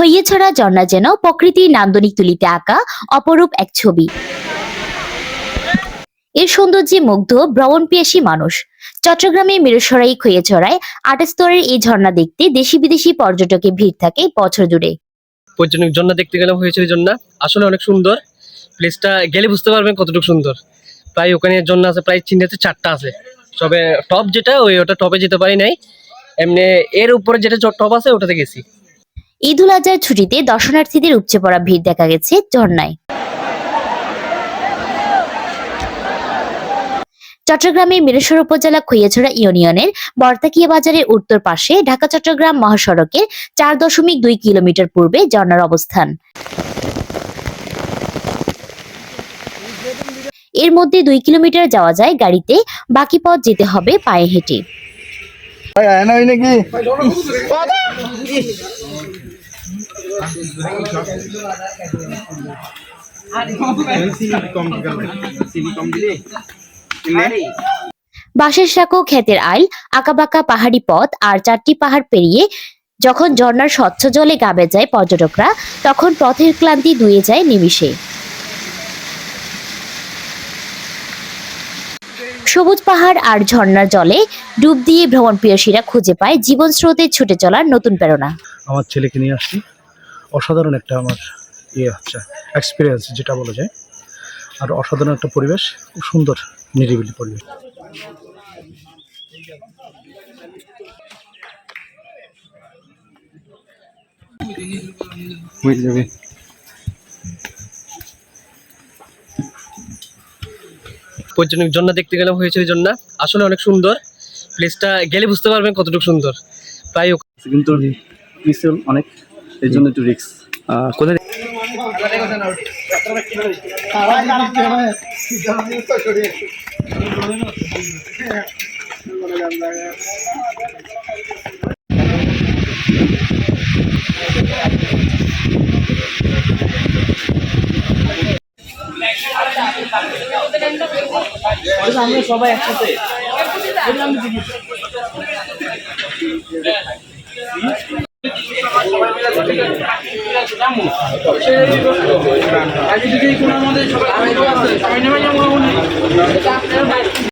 খইয়েছড়া ঝর্ণা যেন প্রকৃতির নান্দনিক তুলিতে আঁকা অপরূপ এক ছবি। এর সৌন্দর্যে মুগ্ধ ভ্রমণ পিয়াসী মানুষ। চট্টগ্রামের মিরসরাই খইয়েছড়ায় আট স্তরের এই ঝর্ণা দেখতে দেশি বিদেশি পর্যটকের ভিড় থাকে বছর জুড়ে। পর্যটক জন্য দেখতে গেলাম হয়েছিল জন্য আসলে অনেক সুন্দর। প্লেসটা গেলে বুঝতে পারবেন কতটুকু সুন্দর। প্রায় ওখানে জন্য আছে, প্রায় চিন্তাতে চারটা আছে। তবে টপ যেটা, ওই ওটা টপে যেতে পারি নাই। এমনি এর উপরে যেটা টপ আছে, ওটাতে গেছি। ঈদ উল আজহার ছুটিতে দর্শনার্থীদের উপচে পড়া ভিড় দেখা গেছে ঝর্ণায়। চট্টগ্রামের মিরেশ্বর উপজেলা খৈয়াছড়া ইউনিয়নের বর্তাকিয়া বাজারের উত্তর পাশে ঢাকা চট্টগ্রাম মহাসড়কের চার দশমিক দুই কিলোমিটার পূর্বে ঝর্ণার অবস্থান। এর মধ্যে দুই কিলোমিটার যাওয়া যায় গাড়িতে বাকি পথ যেতে হবে পায়ে হেঁটে। বাঁশের সাঁকো ক্ষেতের আইল, আঁকাবাঁকা পাহাড়ি পথ আর চারটি পাহাড় পেরিয়ে যখন ঝর্ণার স্বচ্ছ জলে গাবে যায় পর্যটকরা, তখন পথের ক্লান্তি ধুয়ে যায় নিমিষে। সবুজ পাহাড় আর ঝর্ণার জলে ডুব দিয়ে ভ্রমণ প্রিয়সীরা খুঁজে পায় জীবন স্রোতে ছুটে চলার নতুন প্রেরণা। আমার ছেলেকে নিয়ে আসছি। অসাধারণ একটা আমার ইয়ে হচ্ছে এক্সপিরিয়েন্স যেটা বলা যায়। আর অসাধারণ একটা পরিবেশ খুব সুন্দর নিরিবিলি পরিবেশ। হয়ে যাবে জন্য দেখতে গেলাম হয়েছিল জন্য। আসলে অনেক সুন্দর। প্লেসটা গেলে বুঝতে পারবেন কতটুকু সুন্দর। প্রায় কিন্তু অনেক, এই জন্য একটু রিক্স কোথায় আমরা সবাই একসাথে আমি জিনিস কোনো আমাদের সবাই আমি তো